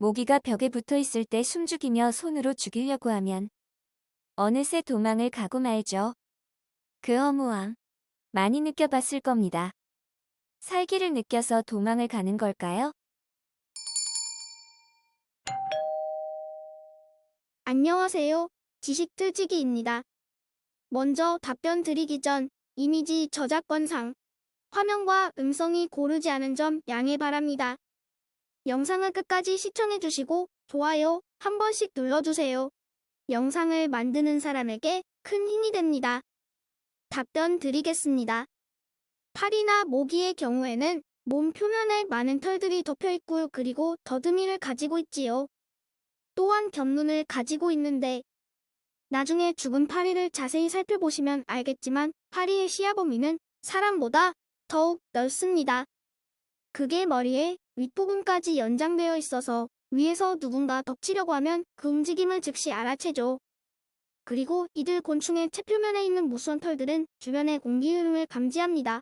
모기가 벽에 붙어 있을 때 숨죽이며 손으로 죽이려고 하면 어느새 도망을 가고 말죠. 그 허무함 많이 느껴봤을 겁니다. 살기를 느껴서 도망을 가는 걸까요? 안녕하세요. 지식틀지기입니다. 먼저 답변 드리기 전 이미지 저작권상 화면과 음성이 고르지 않은 점 양해 바랍니다. 영상을 끝까지 시청해주시고 좋아요 한 번씩 눌러주세요. 영상을 만드는 사람에게 큰 힘이 됩니다. 답변 드리겠습니다. 팔이나 모기의 경우에는 몸 표면에 많은 털들이 덮여 있고 그리고 더듬이를 가지고 있지요. 또한 겹눈을 가지고 있는데 나중에 죽은 파리를 자세히 살펴보시면 알겠지만 파리의 시야 범위는 사람보다 더욱 넓습니다. 그게 머리에 윗부분까지 연장되어 있어서 위에서 누군가 덮치려고 하면 그 움직임을 즉시 알아채죠. 그리고 이들 곤충의 체표면에 있는 무수한 털들은 주변의 공기 흐름을 감지합니다.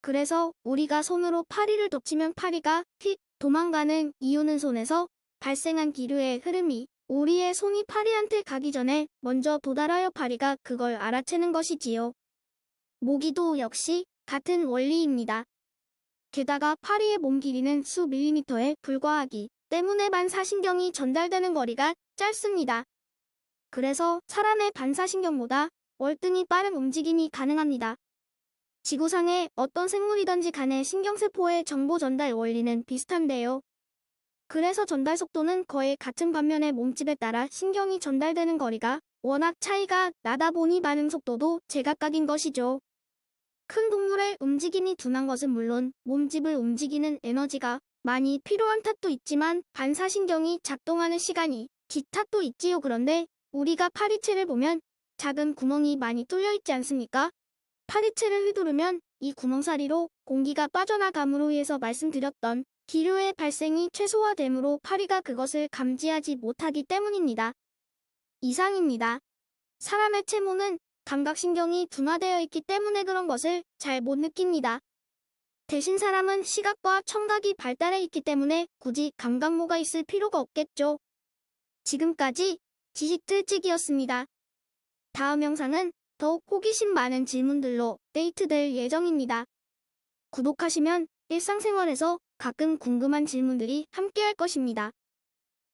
그래서 우리가 손으로 파리를 덮치면 파리가 휙 도망가는 이유는 손에서 발생한 기류의 흐름이 우리의 손이 파리한테 가기 전에 먼저 도달하여 파리가 그걸 알아채는 것이지요. 모기도 역시 같은 원리입니다. 게다가 파리의 몸 길이는 수 밀리미터에 불과하기 때문에 반사신경이 전달되는 거리가 짧습니다. 그래서 사람의 반사신경보다 월등히 빠른 움직임이 가능합니다. 지구상의 어떤 생물이든지 간에 신경세포의 정보 전달 원리는 비슷한데요. 그래서 전달 속도는 거의 같은 반면에 몸집에 따라 신경이 전달되는 거리가 워낙 차이가 나다 보니 반응 속도도 제각각인 것이죠. 큰 동물의 움직임이 둔한 것은 물론 몸집을 움직이는 에너지가 많이 필요한 탓도 있지만 반사신경이 작동하는 시간이 기 탓도 있지요. 그런데 우리가 파리채를 보면 작은 구멍이 많이 뚫려 있지 않습니까? 파리채를 휘두르면 이 구멍사리로 공기가 빠져나감으로 인해서 말씀드렸던 기류의 발생이 최소화되므로 파리가 그것을 감지하지 못하기 때문입니다. 이상입니다. 사람의 체모는 감각신경이 둔화되어 있기 때문에 그런 것을 잘 못 느낍니다. 대신 사람은 시각과 청각이 발달해 있기 때문에 굳이 감각모가 있을 필요가 없겠죠. 지금까지 지식틀찍이었습니다. 다음 영상은 더욱 호기심 많은 질문들로 데이트될 예정입니다. 구독하시면 일상생활에서 가끔 궁금한 질문들이 함께할 것입니다.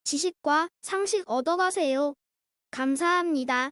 지식과 상식 얻어가세요. 감사합니다.